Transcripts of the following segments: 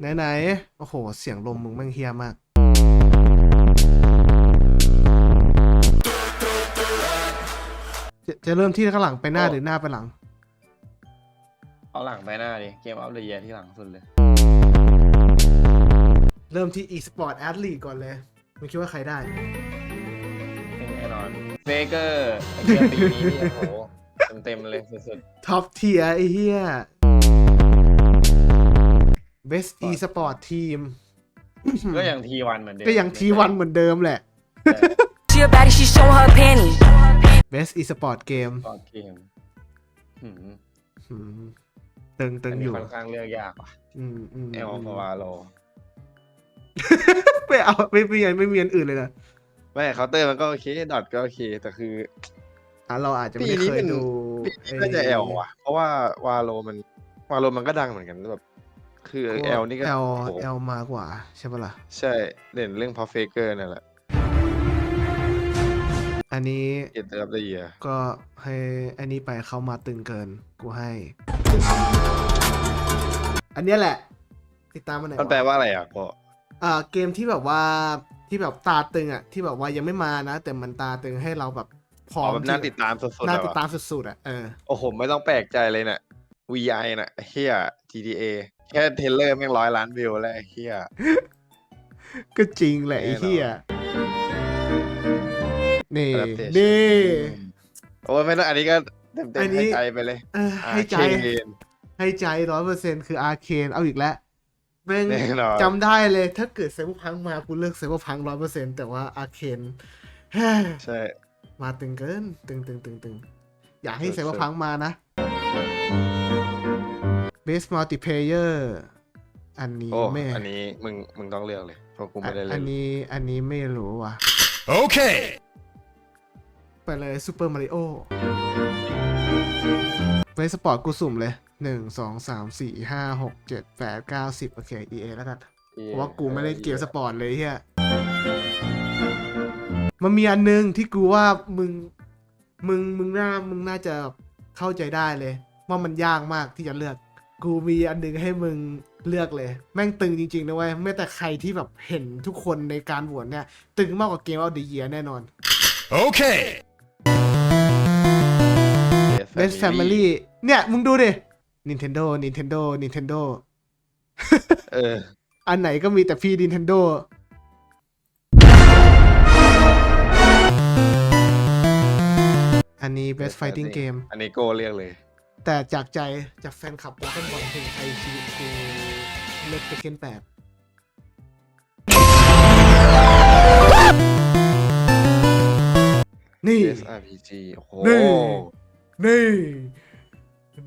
ไหนๆโอ้โห เสียงลมมึงแม่งเฮี้ยมาก จะจะเริ่มที่ข้างหลังไปหน้าหรือหน้าไปหลัง เอาหลังไปหน้าดิ เกมอัพเดยีที่หลังสุดเลย เริ่มที่ e-sport athlete ก่อนเลยมึงคิดว่าใครได้ซึ่งแน่นอนเฟเกอร์เกมปีนี้นี่โอ้โหเต็มๆเลยสุดท็อปเทียไอ้เหี้ย best e-sport team ๆก็ยังทีวันเหมือนเดิมก็ยังทีวันเหมือนเดิมแหละใช่ She a baddie, she showing her panties. best e-sport game ก่อนเกมหืมอืมตึงตึอังนอนี้ยู่ค่อนข้างเลือกยากว่ะอืมอืมเอลกับวาโลไม่เอาไม่มีอันไม่มีอันอื่นเลยนะไม่เคาน์เตอร์มันก็โอเค ดอทก็โอเค แต่คือ อะเราอาจจะไม่ปีได้นี้เคเป็ยนดูปีนี้น่าจะแอลว่ะ เพราะว่าวาโลมันวาโลมันก็ดังเหมือนกันแบบ คือแอลนี่ก็แอลโอ้โหแอลมากกว่าใช่ปะล่ะ ใช่เด่นเรื่องพอเฟเกอร์นั่นแหละอันนี้เกียรติรับได้เยียก็ให้อันนี้ไปเข้ามาตึงเกิน กูให้ อันเนี้ยแหละ ติดตามมาไหนอยมันแปลว่าอะไรอะก็อ่าเกมที่แบบว่าที่แบบตาตึงอะที่แบบว่ายังไม่มานะ แต่มันตาตึงให้เราแบบพร้อ๋ออมแบบน่าติดตามสุดๆน่าอะติดวะตามสุดๆอะเออ โอ้โห ไม่ต้องแปลกใจเลยน่ะ VI น่ะเฮีย GTA แค่เทรลเลอร์แม่งร้อยล้านวิวแล้วไอ้เฮียก็จริงแหละไอ้แน่นอนเหี้ยนี่ Adaptation นี่ โอ้ยไม่ต้องอันนี้ก็เต็มอันๆนี้ ให้ใจไปเลยเออให้ใจ อาเคนให้ใจร้อยเปอร์เซ็นคืออาเคนเอาอีกแล้วแม่งแน่นอนจำได้เลยถ้าเกิดเซเวอร์พังมากูเลือกเซเวอร์พังร้อยเปอร์เซ็นแต่ว่าอาเคน ใช่ มาตึงเกิน ตึงตึงตึงตึง อยากให้สุดๆเซเวอร์พังมานะ Best Multiplayer อันนี้โอ้ไม่อันนี้มึงมึงต้องเลือกเลยเพราะกูไม่ได้อัเล่นนนี้อันนี้ไม่รู้ว่ะ Okay. ไปเลยซูเปอร์มาริโอเวสปอร์ตกูสุ่มเลยหนึ่งสองสามสี่ห้าหกเจ็ดแปดเก้าสิบโอเค EA แล้วกัน เพราะว่ากูไม่ได้เกมสปอร์ตเลยเฮียมันมีอันนึงที่กูว่ามึง มึง มึงน่า มึงน่าจะเข้าใจได้เลย ว่ามันยากมากที่จะเลือก กูมีอันนึงให้มึงเลือกเลย แม่งตึงจริงๆนะเว้ยไม่แต่ใครที่แบบเห็นทุกคนในการโหวตเนี่ย ตึงมากกว่าเกมเอาดีเยียแน่นอน Okay. Best Family เนี่ย มึงดูดิ Nintendo Nintendo Nintendo เออ อันไหนก็มีแต่พี่ Nintendo อันนี้ Best Fighting Game อันนี้โก้เรียกเลย แต่จากใจจากแฟนคลับดราก้อนบอลเพลงไทยชีวิตคือเลือกเทคเกนแปดนี่ SRPG โอ้โหนี่นี่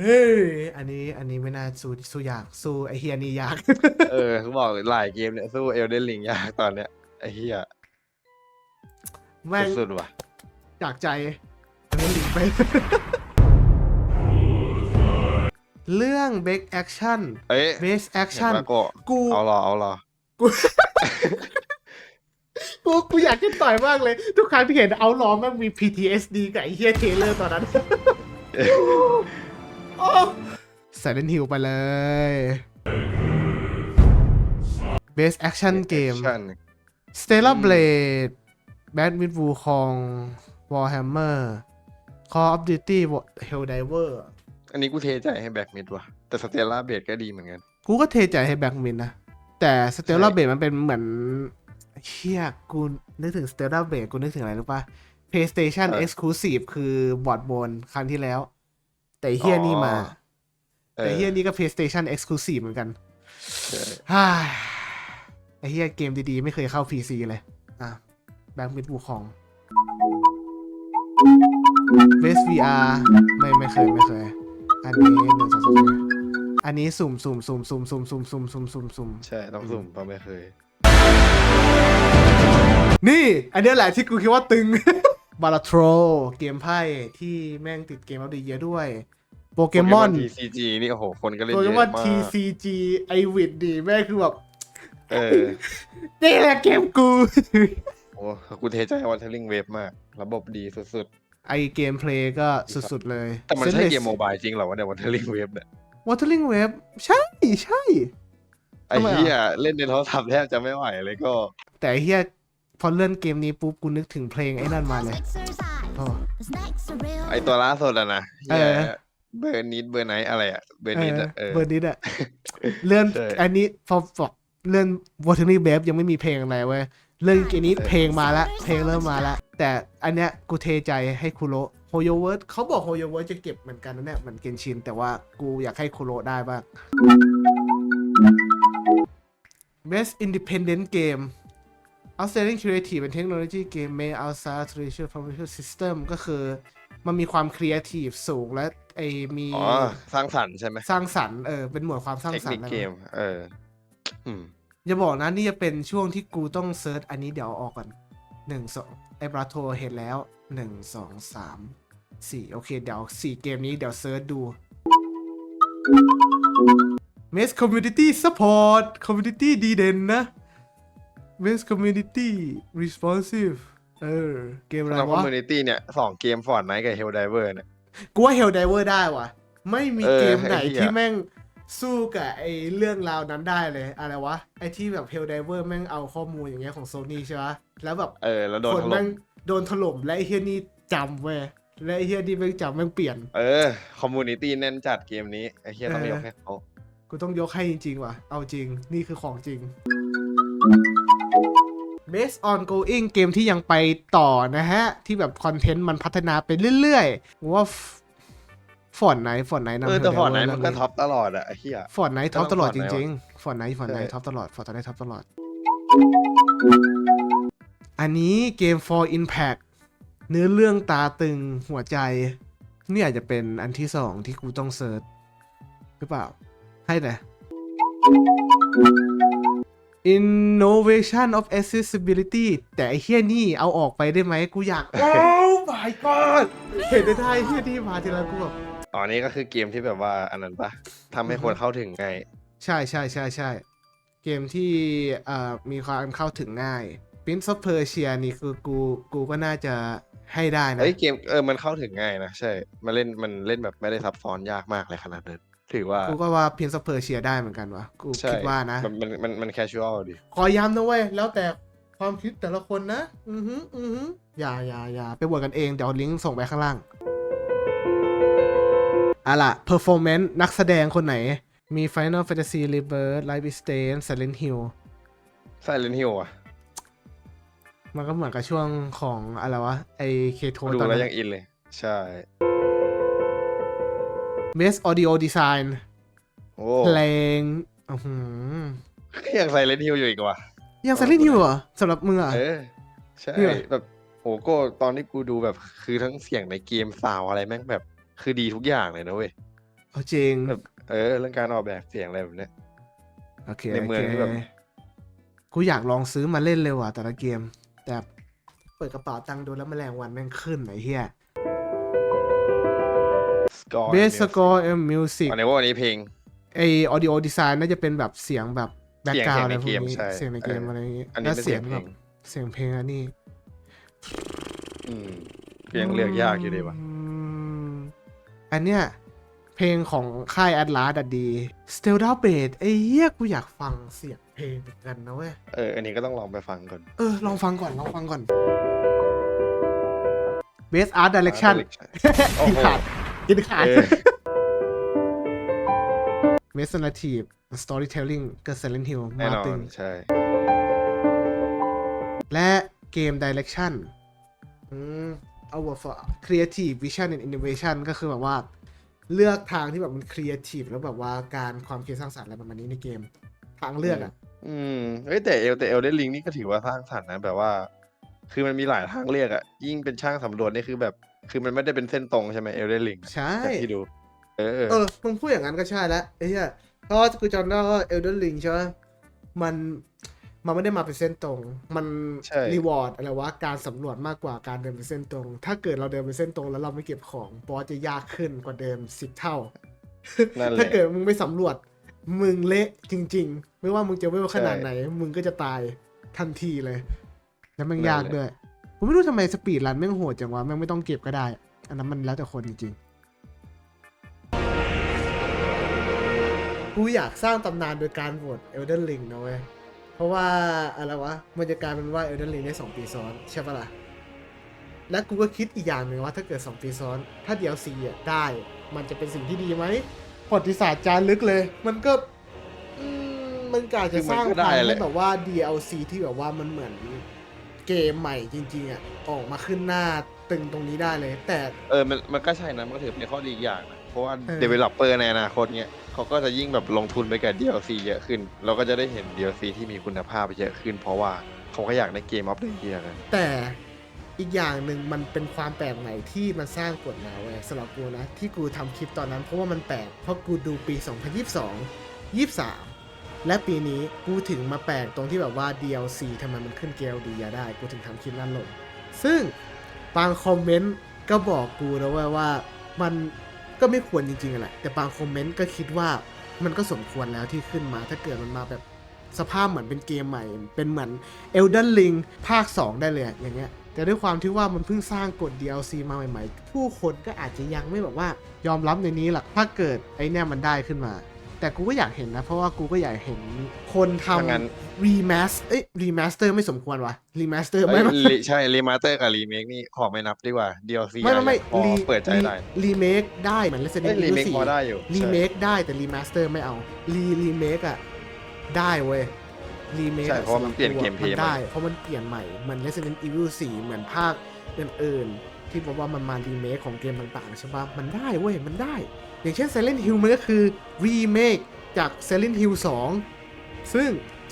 นี่อันนี้อันนี้ไม่น่าสู้สู้ยากสู้ไอเฮียนี่ยาก เออเขาบอกเลยหลายเกมเนี่ยสู้เอลเดนลิงยากตอนเนี้ยไอ้เหี้ยแม่งสุดๆว่ะจากใจเรื่องลิงไป เรื่อง Best Action เอ้ย Best เห็น Action ปะโก้กู เอารอเอารอกู กูกูอยากจะต่อยมากเลย ทุกครั้งที่เห็นเอาล้อมมันมี PTSD กับไอ้เฮียเทเลอร์ตอนนั้น โอ้ Silent Hill ไปเลย Best Action Game Action Stellar อืม Blade Bad Mid Wukong Warhammer Call of Duty Helldiver อันนี้กูเทใจให้แบ็กมิดว่ะ แต่สเตลล่าเบดก็ดีเหมือนกัน กูก็เทใจให้แบ็กมินนะ แต่สเตลล่าใช่เบดมันเป็นเหมือนเชี่ยกูนึกถึงสเตลล่าเบดกูนึกถึงอะไรรู้ปะ PlayStation Exclusive คือบอร์ดบนครั้งที่แล้ว แต่เฮียนี่มาออแต่เฮียนี่ก็ PlayStation Exclusive เหมือนกันใช่ฮ่าไอเฮียเกมดีๆ ไม่เคยเข้า PC เลย อะแบ็กมิดวูคองเ s VR ไม่ไม่เคย ไม่เคย อันนี้หนึ่งสองสามสี่อันนี้สุ่มสุ่มสุ่มสุ่มสุ่มสุ่มสุ่มสุ่มสุ่มสุ่มใช่ต้องสุ่มเพราะไม่เคย นี่ อันเนี้ยแหละที่กูคิดว่าตึง บาราโทรเกมไพ่ที่แม่งติดเกมเอาดีเยอะด้วย โปเกมอน TCG นี่โอ้โหคนก็เล่นโปเยเกอะมอนมาก TCG ไอวิดดีแม่งคือแบบเออนี่แหละเกมกู โอ้กูเทใจวันเทลลิงเวฟมาก ระบบดีสุด ไอเกมเพลย์ก็สุดๆเลยๆแต่มันใช่เกมโมบายจริงเหรอวะเนี่ยวันเทลลิงเวฟเนี่ยวอเตอร์ลิงเว็บใช่ใช่ไอ้ทำไมอะเหี้ยเล่นในโทรศัพท์แทบจะไม่ไหวเลยก็ แต่ไอ้เฮียพอเล่นเกมนี้ปุ๊บกูนึกถึงเพลงไอ้นั่นมาเลยโอ้ไอตัวล่าสุดอะนะเออเบอร์นิดเบอร์ไนอะไรอะเบอร์นิดอะเออเบอร์นิดอะเลื่อนใช่อันนี้พอบอกเลื่อนวอเทอร์นี่เบฟยังไม่มีเพลงอะไรเว้ย เรื่องเกมนี้ใช่เพลงมาละเพลงเริ่มมาละแต่อันเนี้ยกูเทใจให้คุโรโฮโยเวิร์ดเขาบอกโฮโยเวิร์ดจะเก็บเหมือนกันนะเนี่ยเหมือนเกนชิน แต่ว่ากูอยากให้คุโรได้บ้าง Best Independent Game Outstanding Creative and Technology Game made outside traditional publishing system ก็คือมันมีความครีเอทีฟสูงและไอมีอ๋อสร้างสรรค์ใช่ไหมสร้างสรรค์เออเป็นหมวดความสร้างเทคสรรนิคค์นะ เกม เอออืม อย่าบอกนะนี่จะเป็นช่วงที่กูต้องเซิร์ชอันนี้เดี๋ยวเอาออกก่อนหนึ่งสองไอ้บราโทเห็นแล้วหนึ่งสองสามสี่โอเค เดี๋ยวสี่เกมนี้เดี๋ยวเซิร์ชดู Best Community Support Community ดีเด่นนะ Best Community Responsive เออ เกมอะไรแล้วคอมวะมูนิตี้เนี่ยสองเกมฟอร์ดไนท์กับเฮลไดเวอร์เนี่ยกูว่า Helldiver ได้ว่ะ ไม่มีเออเกมไหนไอ้เหี้ยที่แม่ง สู้กับไอ้เรื่องราวนั้นได้เลย อะไรวะ ไอ้ที่แบบ Helldiver แม่งเอาข้อมูลอย่างเงี้ยของ Sony ใช่ปะแล้วแบบเออแล้วโดนคนถล่แม่มงโดนถล่มและไอ้เฮียนี่จำเว้ยและไอ้เฮียนี่แม่งจำแม่งเปลี่ยน เออคอมมูนิตี้แน่นจัดเกมนี้ไอ้เฮียต้องเออ ยกให้เขากูต้องยกให้จริงๆว่ะ เอาจริง นี่คือของจริง Based ongoing เกมที่ยังไปต่อนะฮะ ที่แบบคอนเทนต์มันพัฒนาไปเรื่อยๆผมว่า ฟอนไหนฟอนไหนนำเออแต่ฟอร์ดไน Helldiver ท์มันก็ท็อปตลอดอะไอ้เฮียฟอร์ดไนท์ท็อปก็ตต้องลอดจ Fortnite ริงๆฟอร์ดไนท์ฟอร์ดไนท์ใช่ท็อปตลอดฟอร์ดไนท์ท็อปตลอด อันนี้เกม for impact เนื้อเรื่องตาตึงหัวใจ นี่อาจจะเป็นอันที่สองที่กูต้องเซิร์ชหรือเปล่า ให้แต่ innovation of accessibility แต่ไอ้เฮี้ยนี่เอาออกไปได้ไหมกูอยาก โอ้ my god เห็นได้ได้เฮี้ยนี่มาทีละกูแบบ อ๋อนี่ก็คือเกมที่แบบว่าอันนั้นปะทำให้คนเข้าถึงง่ายใช่ใช่ใช่ใช่เกมที่เอ่อมีความเข้าถึงง่าย Prince of Persia นี่คือกูกูก็น่าจะให้ได้นะ เฮ้ยเกมเออมันเข้าถึงง่ายนะใช่มันเล่นมันเล่นแบบไม่ได้ซับซ้อนยากมากเลยขนาดนั้นถือว่า กูก็ว่า Prince of Persia ได้เหมือนกันวะกูใช่คิดว่านะ มันมันมันมันแคชชวลดิขอย้ำนะเว้ย แล้วแต่ความคิดแต่ละคนนะ อือหืออือหืออย่าอย่าอย่าไปบวกกันเอง เดี๋ยวลิงก์ส่งไปข้างล่าง อะล่ะ performance นักแสดงคนไหน มี Final Fantasy Rebirth Life is Strange Silent Hill ไซเลนฮิลอะมันก็เหมือนกับช่วงของอะไรวะ ไอเคโทดูตอนแล้วนั้ยัน งอินเลย ใช่ Best Audio Design โอ้เพลงอื้อหือยังไซเลนฮิลอยู่อีกว่ะ ยัง Silent Hill เหรอสำหรับมึงอะเออ ใช่ เนี่ย แบบโอ้โก็ตอนที่กูดูแบบคือทั้งเสียงในเกมซาวอะไรแม่งแบบ คือดีทุกอย่างเลยนะเว้ยเอาจริงแบบเออเรื่องการออกแบบเสียงอะไรแบบเนี้ยโอเคในเมืองโคที่แบบกูอยากลองซื้อมาเล่นเลยว่ะแต่ละเกม แต่เปิดกระเป๋าตังค์ดูแล้วแมลงวันแม่งขึ้นไอ้เหี้ยสกอร์ Best Score and Music อันนี้ว่าวันนี้เพลงไอ Audio Design น่าจะเป็นแบบเสียงแบบแบ็กเสียงกราวเสียงอะไรพวกในเกมนี้ใช่เสียงในเกมเออออะไรอย่างงี้อันนี้แล้วเป็นเสีเสียยงงเพแบลบงเสียงเพลงอันนี้อืมก็ยังเลือกยากอยู่ดีวะอืม อันเนี้ยเพลงของค่าย Atlas อะดี Still Down Bass ไอ้เหี้ยกูอยากฟังเสียงเพลงเหมือนกันนะเว้ย เออ อันนี้ก็ต้องลองไปฟังก่อน เออ ลองฟังก่อน ลองฟังก่อน Best Art Direction โอ้กินโหขาดกินขาดเออ Best Narrative Storytelling ก็ Silent Hill แน่นอ Martin นใช่ และเกม Direction อืม Award for Creative Vision and Innovation ก็คือแบบว่าเลือกทางที่แบบมัน Creative แล้วแบบว่าการความคิดสร้างสรรค์อะไรประมาณนี้ในเกม ทางเลือกอะ อืมเอ้ยแต่เอลแต่เอลเดนลิงนี่ก็ถือว่าสร้างสรรค์นะแบบว่า คือมันมีหลายทางเลือกอะยิ่งเป็นช่างสำรวจนี่คือแบบ คือมันไม่ได้เป็นเส้นตรงใช่ไหมเอลเดนลิงใช่จากที่ดู เออ เออมึงพูดอย่างนั้นก็ใช่แล้วไอ้เหี้ยเพราะว่ากูจำได้ว่า Elden Ring ใช่ไหมมัน มันไม่ได้มาเป็นเส้นตรง มันใช่รีวอร์ดอะไรวะ การสำรวจมากกว่าการเดินเป็นเส้นตรง ถ้าเกิดเราเดินเป็นเส้นตรง แล้วเราไม่เก็บของบอสจะยากขึ้นกว่าเดิมสิบเท่านั่นแหถ้าละเกิดมึงไม่สำรวจ มึงเละจริง ๆ ไม่ว่ามึงจะเวลขนาดใช่ไหน มึงก็จะตายทันทีเลย แล้วแมันนั่นยากแหละด้วย ผมไม่รู้ทำไมสปีดรันแม่งโหดจังวะ แม่งไม่ต้องเก็บก็ได้ อันนั้นมันแล้วแต่คนจริงๆกูกูอยากสร้างตำนานโดยการโหวต Elden Ring นะเว้ยเพ ราะว่าอะไรวะมันจะกลายเป็นว่า Elden Ring ได้2ปีซ้อนใช่ปะล่ะและกูก็คิดอีกอย่างหนึ่งว่าถ้าเกิด 2 ปีซ้อน ถ้า DLC อะได้ มันจะเป็นสิ่งที่ดีไหมประวัติศาสตร์จารึกเลย มันก็อืมมันก็อาจจะสร้างคือมันก็ได้ทางแหให้ละแบบว่า DLC ที่แบบว่ามันเหมือนเกมใหม่จริง ๆอะออกมาขึ้นหน้าตึงตรงนี้ได้เลย แต่ เออมันมันก็ใช่นะ มันก็ถือเป็นข้อดีอีกอย่างนะเพราะว่าเออ developer ในอนาคตเนี้ย เขาก็จะยิ่งแบบลงทุนไปกับ DLC เยอะขึ้น เราก็จะได้เห็น DLC ที่มีคุณภาพเยอะขึ้น เพราะว่าเขาก็อยากได้เกมออฟเดอะเยียกันแต่อีกอย่างหนึ่งมันเป็นความแปลกใหม่ที่มันสร้างกฎมาเว้ยสำหรับกูนะ ที่กูทำคลิปตอนนั้นเพราะว่ามันแปลกเพราะกูดูปี 2022 23 และปีนี้กูถึงมาแปลกตรงที่แบบว่า DLC ทำไมมันขึ้นเกลดียได้ กูถึงทำคลิปนั้นลง ซึ่งบางคอมเมนต์ก็บอกกูนะเว้ยว่ามัน ก็ไม่ควรจริงๆแหละแต่บางคอมเมนต์ก็คิดว่ามันก็สมควรแล้วที่ขึ้นมาถ้าเกิดมันมาแบบสภาพเหมือนเป็นเกมใหม่ เป็นเหมือน Elden Ring ภาค 2 ได้เลยอย่างเงี้ยแต่ด้วยความที่ว่ามันเพิ่งสร้างกฎ DLC มาใหม่ๆ ผู้คนก็อาจจะยังไม่แบบว่ายอมรับในนี้หรอกถ้าเกิดไอ้เนี่ยมันได้ขึ้นมา แต่กูก็อยากเห็นนะ เพราะว่ากูก็อยากเห็นคนทถ้างั้นำรีแมสเอ้ยรีมาสเตอร์ไม่สมควรวะรีมาสเตอร์เอ้ไม่ยไม่รีใช่รีมาสเตอร์กับรีเมคนี่ขอไม่นับดีกว่า DLC ไม่ไม่ไม่พอรีเปิดใจได้รีเมคได้เหมือน Resident เอ้ย Evil รีเมค4พอได้อยู่รีใช่เมคได้แต่รีมาสเตอร์ไม่เอารีรีเมคอะได้เว้ยรีเมคใช่เพราะว่ามันเปลี่ยนเกมเพลย์นได้เพราะมันเปลี่ยนใหม่เหมือน Resident Evil 4 เหมือนภาคอื่นๆที่บอกว่ามันมารีเมคของเกมต่างๆใช่ปะมันได้เว้ยมันได้ อย่างเช่น Silent Hill มันก็คือรีเมคจาก Silent Hill 2 ซึ่ง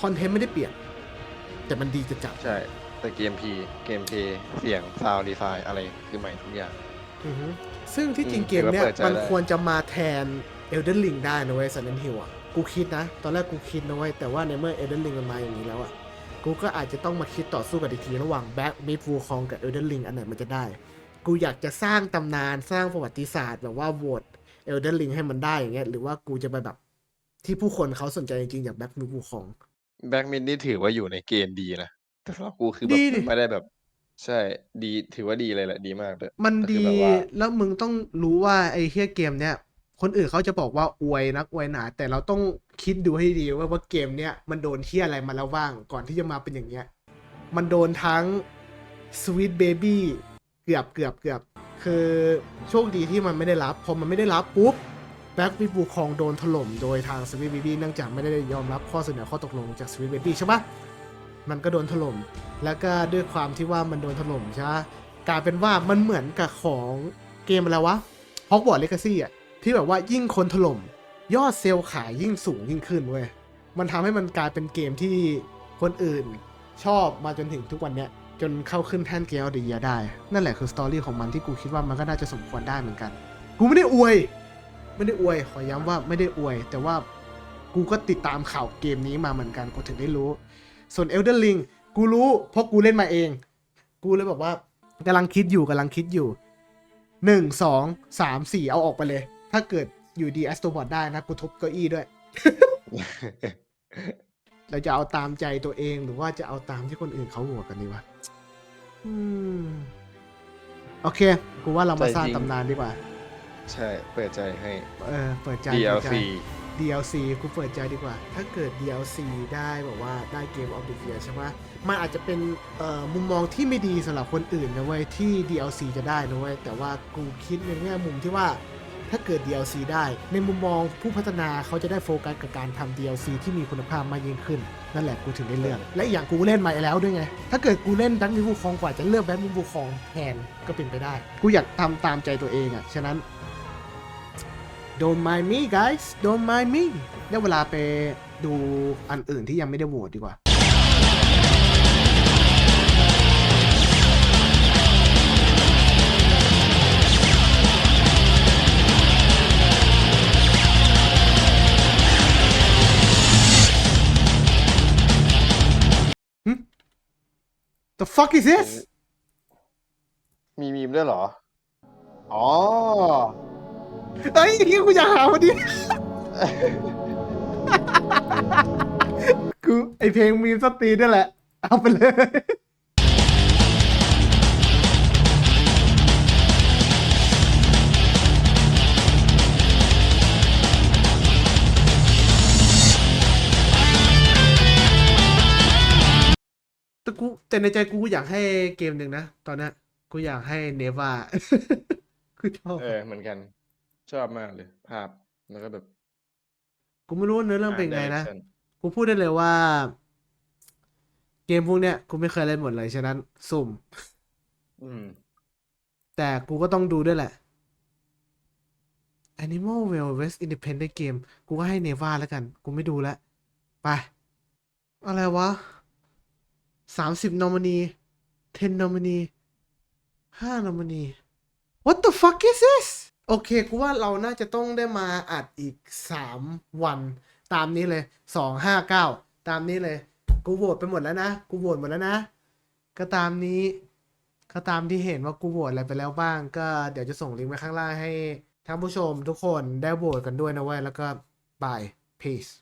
คอนเทนต์ไม่ได้เปลี่ยน แต่มันดีจะจัดใช่ แต่เกมพีเกมเพลย์เสียงซาวดีไซน์อะไรคือใหม่ทุกอย่างอือฮึซึ่งที่จริงอืมเกมเนี้ยถือว่าเปิดใจมันได้ควรจะมาแทน Elden Ring ได้นะเว้ย Silent Hill อะกูคิดนะ ตอนแรกกูคิดนะเว้ยแต่ว่าในเมื่อ Elden Ring มันมาอย่างนี้แล้วอะกูก็อาจจะต้องมาคิดต่อสู้กันอีกทีระหว่าง Back m i d w u l Kong กับ Elden Ring อันไหนมันจะได้ กูอยากจะสร้างตำนานสร้างประวัติศาสตร์แบบว่าโหวต Elden Ring ให้มันได้อย่างเงี้ยหรือว่ากูจะไปแบบที่ผู้คนเขาสนใจจริงๆอย่าง Back m i d w u l Kong แบ็กมินนี่ถือว่าอยู่ในเกณฑ์ดีนะแต่สำหรับกูคือแบดีบดิ ไม่ได้แบบ ใช่ดีถือว่าดีเลยแหละดีมากเลยมันแต่คือดีแบบว่าแล้วมึงต้องรู้ว่าไอ้เฮียเกมเนี้ยคนอื่นเขาจะบอกว่าอวยนักอวยหนา แต่เราต้องคิดดูให้ดีว่าว่าเกมเนี้ยมันโดนเฮียอะไรมาแล้วบ้างก่อนที่จะมาเป็นอย่างเงี้ย มันโดนทั้ง Sweet Baby เกือบเกือบเกือบ คือโชคดีที่มันไม่ได้รับ พอมันไม่ได้รับปุ๊บแบ็กวิบูคองโดนถล่มโดยทาง Sweet Baby เนื่องจากไม่ได้ยอมรับข้อเสนอข้อตกลงจาก Sweet Baby ใช่ปะมันก็โดนถล่ม แล้วก็ด้วยความที่ว่ามันโดนถล่มใช่ปะกลายเป็นว่ามันเหมือนกับของเกมอะไรวะฮอกวอตเลกาซี่อะที่แบบว่ายิ่งคนถล่ม ยอดเซลล์ขายยิ่งสูงยิ่งขึ้นเว้ยมันทำให้มันกลายเป็นเกมที่คนอื่นชอบมาจนถึงทุกวันเนี้ย จนเข้าขึ้นแท่นเกมเดียได้ นั่นแหละคือสตอรี่ของมันที่กูคิดว่ามันก็น่าจะสมควรได้เหมือนกัน กูไม่ได้อวย ไม่ได้อวย ขอย้ำว่าไม่ได้อวย แต่ว่ากูก็ติดตามข่าวเกมนี้มาเหมือนกัน กูถึงได้รู้ ส่วน Elden Ring กูรู้เพราะกูเล่นมาเอง กูเลยบอกว่ากำลังคิดอยู่กำลังคิดอยู่หนึ่งสองสามสี่เอาออกไปเลย ถ้าเกิดอยู่ดีแอสโตบอดได้นะกูทุบเก้าอี้ด้วย เราจะเอาตามใจตัวเองหรือว่าจะเอาตามที่คนอื่นเขาโหวตกันดีวะ อืม โอเค กูว่าเรามาสร้างใจจริงตำนานดีกว่า ใช่ เปิดใจให้ เออเปิดใจเปิดใจ DLC DLC กูเปิดใจดีกว่า ถ้าเกิด DLC ได้แบบว่าได้เกมออฟเด e เ e ียใช่ไหมมันอาจจะเป็นเอ่อมุมมองที่ไม่ดีสำหรับคนอื่นนะเว้ยที่ DLC จะได้นะเว้ยแต่ว่ากูคิดในแง่มุมที่ว่า ถ้าเกิด DLC ได้ ในมุมมองผู้พัฒนาเขาจะได้โฟกัสกับการทำ DLC ที่มีคุณภาพมากยิ่งขึ้น นั่นแหละกูถึงได้เลือก และอีกอย่างกูเล่นมาแล้วด้วยไง ถ้าเกิดกูเล่นแบทมิบูคองกว่าจะเลือกแบทมิบูคองแทนก็เป็นไปได้ กูอยากทำตามใจตัวเองอะ่ะ ฉะนั้น don't mind me guys don't mind me ได้เวลาไปดูอันอื่นที่ยังไม่ได้โหวตดีกว่า The fuck is this มีมีมด้วยเหรอ อ๋อเอ้ยอย่างงี้กูอยากหาพอดี กูไอเพลงมีมสตรีนี่แหละ เอาไปเลย แต่กูแต่ในใจกูอยากให้เกมหนึ่งนะ ตอนเนี้ยกูอยากให้เนวากูชอบเออเหมือนกัน ชอบมากเลย ภาพแล้วก็แบบ กูไม่รู้ว่าเนื้อเรื่องเป็นไงนะ direction กูพูดได้เลยว่า เกมพวกเนี้ยกูไม่เคยเล่นหมดเลยฉะนั้น สุ่ม อืม แต่กูก็ต้องดูด้วยแหละ Animal Well West Independent Game กูก็ให้เนวาแล้วกัน กูไม่ดูแล้ว ไป อะไรวะ สามสิบนอมินีเทนนอมินีห้านอมินี What the fuck is this โอเค กูว่าเราน่าจะต้องได้มาอัดอีกสามวัน ตามนี้เลยสองห้าเก้าตามนี้เลย กูโหวตไปหมดแล้วนะ กูโหวตหมดแล้วนะ ก็ตามนี้ ก็ตามที่เห็นว่ากูโหวตอะไรไปแล้วบ้าง ก็เดี๋ยวจะส่งลิงก์ไว้ข้างล่างให้ท่านผู้ชมทุกคนได้โหวตกันด้วยนะเว้ยแล้วก็บาย peace